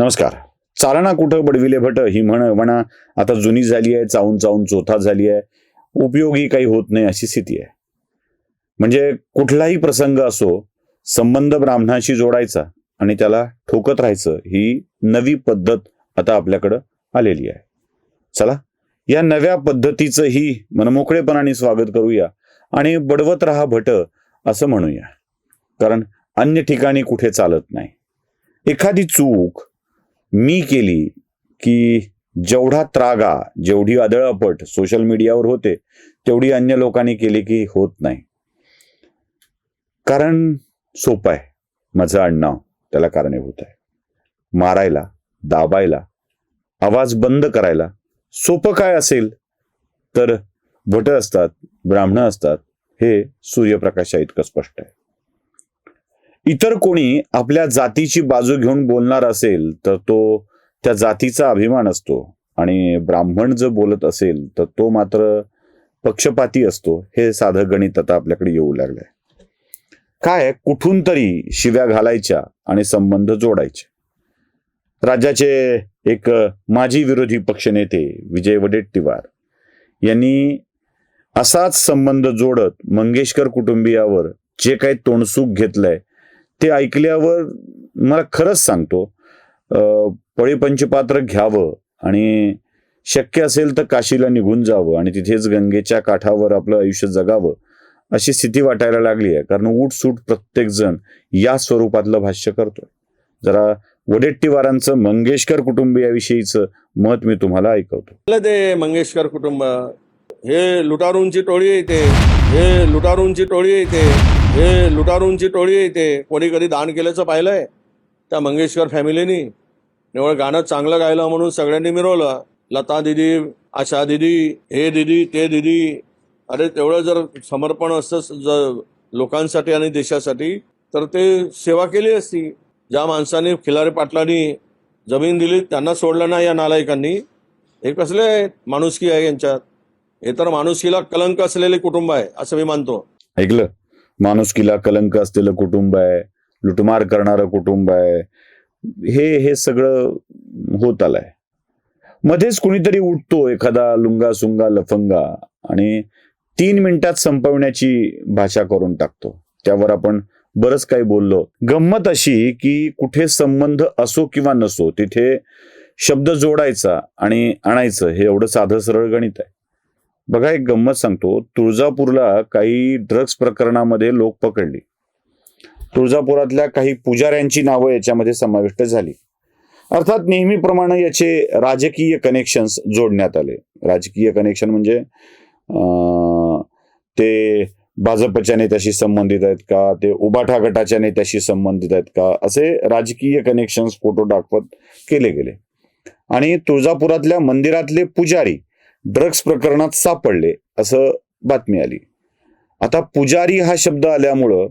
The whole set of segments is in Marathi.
नमस्कार. चालना कुठं बडविले भट? ही म्हण म्हणा. आता जुनी झाली आहे चावून चावून चोथा झाली आहे. उपयोगी काही होत नाही अशी स्थिती आहे. म्हणजे कुठलाही प्रसंग असो संबंध ब्राह्मणाशी जोडायचा आणि त्याला ठोकत राहायचं ही नवी पद्धत आता आपल्याकडं आलेली आहे. चला या नव्या पद्धतीचंही मनमोकळेपणाने स्वागत करूया आणि बडवत राहा भट असं म्हणूया. कारण अन्य ठिकाणी कुठे चालत नाही. एखादी चूक मी केली की जेवढा त्रागा जेवढी आदळापट सोशल मीडियावर होते तेवढी अन्य लोकांनी केली की होत नाही. कारण सोपं आहे. माझं आडनाव त्याला कारणीभूत आहे. मारायला दाबायला आवाज बंद करायला सोपं काय असेल? तर भट असतात ब्राह्मण असतात हे सूर्यप्रकाशा इतकं स्पष्ट आहे. इतर कोणी आपल्या जातीची बाजू घेऊन बोलणार असेल तर तो त्या जातीचा अभिमान असतो. आणि ब्राह्मण जर बोलत असेल तर तो मात्र पक्षपाती असतो. हे साधं गणित आता आपल्याकडे येऊ लागलंय. काय कुठून तरी शिव्या घालायच्या आणि संबंध जोडायचे. राज्याचे एक माजी विरोधी पक्षनेते विजय वडेट्टीवार यांनी असाच संबंध जोडत मंगेशकर कुटुंबियावर जे काही तोंडसूक घेतलंय ते ऐकल्यावर मला खरंच सांगतो पळीपंचपात्र घ्यावं आणि शक्य असेल तर काशीला निघून जावं आणि तिथेच गंगेच्या काठावर आपलं आयुष्य जगावं अशी स्थिती वाटायला लागली आहे. कारण उठसूट प्रत्येकजण या स्वरूपातलं भाष्य करतोय. जरा वडेट्टीवारांचं मंगेशकर कुटुंबियाविषयीचं मत मी तुम्हाला ऐकवतो. ते मंगेशकर कुटुंब. हे लुटारूंची टोळी येते हे लुटारूंची टोळी येते हे लुटारूंची टोळी येते कोणी कधी दान केल्याचं पाहिलंय? त्या मंगेशकर फॅमिलीनी. निवळ गाणं चांगलं गायलं म्हणून सगळ्यांनी मिरवलं. लता दिदी आशा दिदी हे दिदी ते दिदी. अरे तेवढं जर समर्पण असतं जर लोकांसाठी आणि देशासाठी तर ते सेवा केली असती. ज्या माणसांनी खिलारी पाटलांनी जमीन दिली त्यांना सोडलं नाही या नालायकांनी. हे कसले माणुसकी आहे यांच्यात. हे तर माणुसकीला कलंक असलेले कुटुंब आहे असं मी मानतो. ऐकलं? माणुसकीला कलंक असलेलं कुटुंब आहे लुटमार करणारं कुटुंब आहे हे हे सगळं होत आलंय. मध्येच कुणीतरी उठतो एखादा लुंगा सुंगा लफंगा आणि तीन मिनिटात संपवण्याची भाषा करून टाकतो. त्यावर आपण बरंच काही बोललो. गंमत अशी की कुठे संबंध असो किंवा नसो तिथे शब्द जोडायचा आणि आणायचं हे एवढं साधं सरळ गणित आहे. बघा एक गंमत सांगतो. तुळजापूरला काही ड्रग्ज प्रकरणामध्ये लोक पकडली. तुळजापुरातल्या काही पुजाऱ्यांची नावं याच्यामध्ये समाविष्ट झाली. अर्थात नेहमीप्रमाणे याचे राजकीय कनेक्शन्स जोडण्यात आले. राजकीय कनेक्शन म्हणजे ते भाजपच्या नेत्याशी संबंधित आहेत का? ते उबाठा गटाच्या नेत्याशी संबंधित आहेत का? असे राजकीय कनेक्शन्स फोटो दाखवत केले गेले. आणि तुळजापुरातल्या मंदिरातले पुजारी ड्रग्ज प्रकरणात सापडले असं बातमी आली. आता पुजारी हा शब्द आल्यामुळं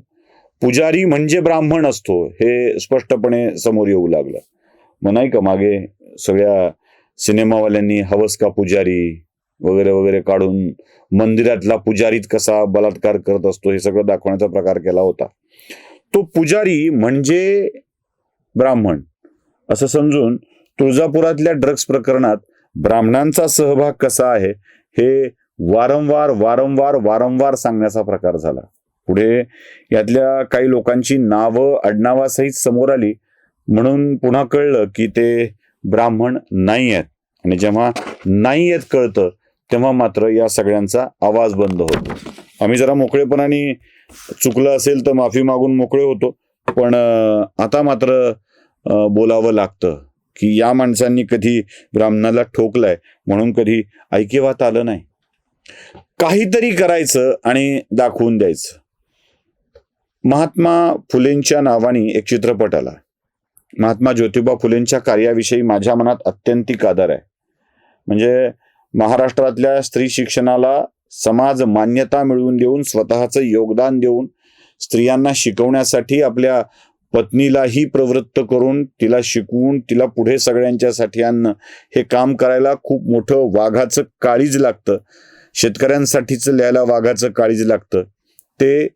पुजारी म्हणजे ब्राह्मण असतो हे स्पष्टपणे समोर येऊ लागलं. मग नाही का मागे सगळ्या सिनेमावाल्यांनी हवस का पुजारी वगैरे वगैरे काढून मंदिरातला पुजारीत कसा बलात्कार करत असतो हे सगळं दाखवण्याचा प्रकार केला होता. तो पुजारी म्हणजे ब्राह्मण असं समजून तुळजापुरातल्या ड्रग्ज प्रकरणात ब्राह्मणांचा सहभाग कसा आहे हे वारंवार वारंवार वारंवार सांगण्याचा प्रकार झाला. पुढे यातल्या काही लोकांची नावं आडनावासहित समोर आली. म्हणून पुन्हा कळलं की ते ब्राह्मण नाही आहेत आणि जेव्हा नाही आहेत कळतं तेव्हा मात्र या सगळ्यांचा आवाज बंद होतो. आम्ही जरा मोकळेपणाने चुकलं असेल तर माफी मागून मोकळे होतो. पण आता मात्र बोलावं लागतं. की या माणसांनी कधी ब्राह्मणाला ठोकलंय म्हणून कधी ऐकिवात आलं नाही. काहीतरी करायचं आणि दाखवून द्यायचं. महात्मा फुलेंच्या नावाने एक चित्रपट आला. महात्मा ज्योतिबा फुलेंच्या कार्याविषयी माझ्या मनात अत्यंतिक आदर आहे. म्हणजे महाराष्ट्रातल्या स्त्री शिक्षणाला समाज मान्यता मिळवून देऊन स्वतःचं योगदान देऊन स्त्रियांना शिकवण्यासाठी आपल्या पत्नीलाही प्रवृत्त करून तिला शिकवून तिला पुढे सगळ्यांच्यासाठी आणणं हे काम करायला खूप मोठं वाघाचं काळीज लागतं. शेतकऱ्यांसाठीच लिहायला वाघाचं काळीज लागतं. ते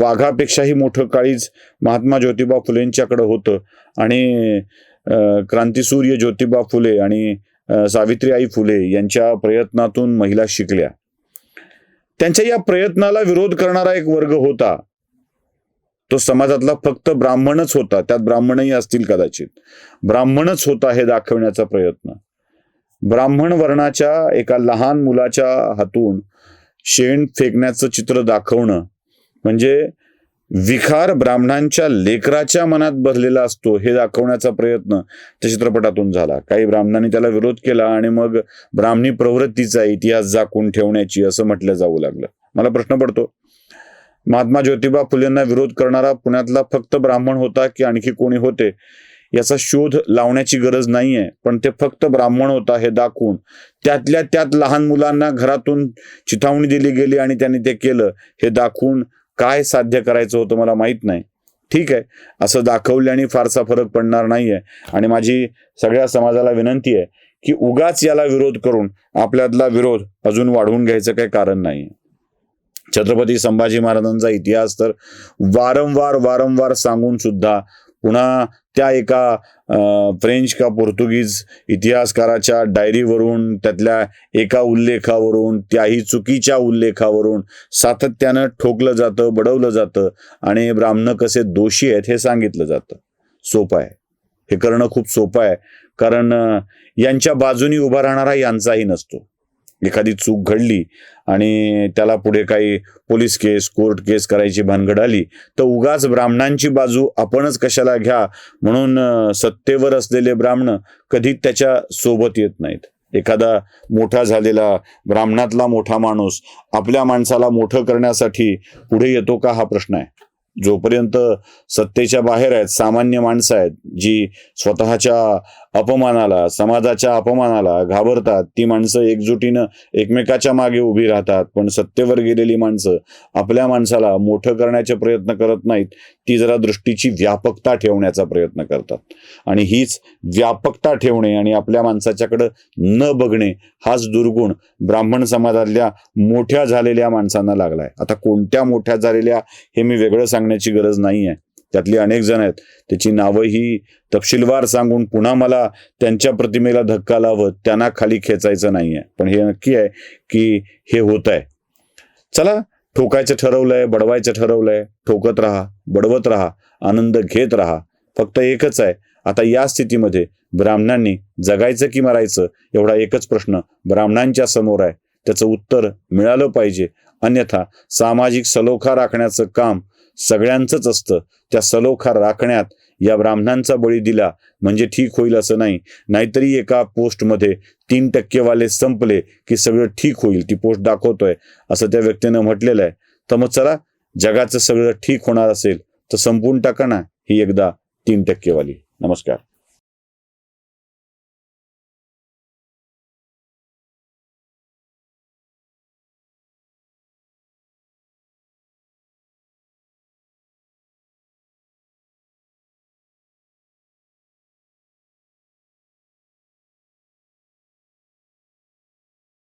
वाघापेक्षाही मोठं काळीज महात्मा ज्योतिबा फुलेंच्याकडं होतं. आणि क्रांतीसूर्य ज्योतिबा फुले आणि सावित्री सावित्रीबाई फुले यांच्या प्रयत्नातून महिला शिकल्या. त्यांच्या या प्रयत्नाला विरोध करणारा एक वर्ग होता. तो समाजातला फक्त ब्राह्मणच होता. त्यात ब्राह्मणही असतील कदाचित. ब्राह्मणच होता हे दाखवण्याचा प्रयत्न. ब्राह्मण वर्णाच्या एका लहान मुलाच्या हातून शेण फेकण्याचं चित्र दाखवणं म्हणजे विखार ब्राह्मणांच्या लेकराच्या मनात भरलेला असतो हे दाखवण्याचा प्रयत्न त्या चित्रपटातून झाला. काही ब्राह्मणांनी त्याला विरोध केला आणि मग ब्राह्मणी प्रवृत्तीचा इतिहास झाकून ठेवण्याची असं म्हटलं जाऊ लागलं. मला प्रश्न पडतो. महात्मा ज्योतिबा फुलेंना विरोध करणारा पुण्यातला फक्त ब्राह्मण होता की आणखी कोणी होते? याचा शोध लावण्याची गरज नाहीये पण ते फक्त ब्राह्मण होता हे दाखवून त्यातल्या त्यात लहान मुलांना घरातून चिथावणी दिली गेली आणि त्यांनी ते केलं. हे दाखवून काय साध्य करायचं होतं मला माहीत नाही. ठीक आहे असं दाखवल्याने फारसा फरक पडणार नाहीये. आणि माझी सगळ्या समाजाला विनंती आहे की उगाच याला विरोध करून आपल्यातला विरोध अजून वाढवून घ्यायचं काही कारण नाही छत्रपती संभाजी महाराजांचा इतिहास तर वारंवार वारंवार सांगून सुद्धा पुन्हा त्या एका फ्रेंच का पोर्तुगीज इतिहासकाराच्या डायरीवरून त्यातल्या एका उल्लेखावरून त्याही चुकीच्या उल्लेखावरून सातत्यानं ठोकलं जातं बडवलं जातं आणि ब्राह्मण कसे दोषी आहेत हे सांगितलं जातं. सोपं आहे. हे करणं खूप सोपं आहे. कारण यांच्या बाजूनी उभा राहणारा यांचाही नसतो. एखादी चूक घडली आणि त्याला पुढे काही पोलीस केस कोर्ट केस करायची भानगड आली तर उगाच ब्राह्मणांची बाजू आपणच कशाला घ्या म्हणून सत्तेवर असलेले ब्राह्मण कधी त्याच्या सोबत येत नाहीत. एखादा मोठा झालेला ब्राह्मणातला मोठा माणूस आपल्या माणसाला मोठं करण्यासाठी पुढे येतो का? हा प्रश्न आहे. जोपर्यंत सत्तेच्या बाहेर आहेत सामान्य माणसं आहेत जी स्वतःच्या अपमानाला समाजाच्या अपमानाला घाबरतात ती माणसं एकजुटीनं एकमेकाच्या मागे उभी राहतात. पण सत्तेवर गेलेली माणसं आपल्या माणसाला मोठं करण्याचे प्रयत्न करत नाहीत ती जरा दृष्टीची व्यापकता ठेवण्याचा प्रयत्न करतात. आणि हीच व्यापकता ठेवणे आणि आपल्या माणसाच्याकडं न बघणे हाच दुर्गुण ब्राह्मण समाजातल्या मोठ्या झालेल्या माणसांना लागलाय. आता कोणत्या मोठ्या झालेल्या हे मी वेगळं सांगण्याची गरज नाही आहे त्यातली अनेक जण आहेत. त्याची नावं ही तपशीलवार सांगून पुन्हा मला त्यांच्या प्रतिमेला धक्का लावत त्यांना खाली खेचायचं नाहीये. पण हे नक्की आहे की हे होत आहे चला ठोकायचं ठरवलंय बडवायचं ठरवलंय. ठोकत राहा बडवत राहा आनंद घेत राहा. फक्त एकच आहे. आता या स्थितीमध्ये ब्राह्मणांनी जगायचं की मरायचं एवढा एकच प्रश्न ब्राह्मणांच्या समोर आहे. त्याचं उत्तर मिळालं पाहिजे. अन्यथा सामाजिक सलोखा राखण्याचं काम सगळ्यांचंच असतं. त्या सलोखा राखण्यात या ब्राह्मणांचा बळी दिला म्हणजे ठीक होईल असं नाही. नाहीतरी एका पोस्टमध्ये तीन टक्केवाले संपले की सगळं ठीक होईल. ती पोस्ट दाखवतोय असं त्या व्यक्तीनं म्हटलेलं आहे. तर मग चला जगाचं सगळं ठीक होणार असेल तर संपवून टाका ना ही एकदा तीन टक्केवाली. नमस्कार.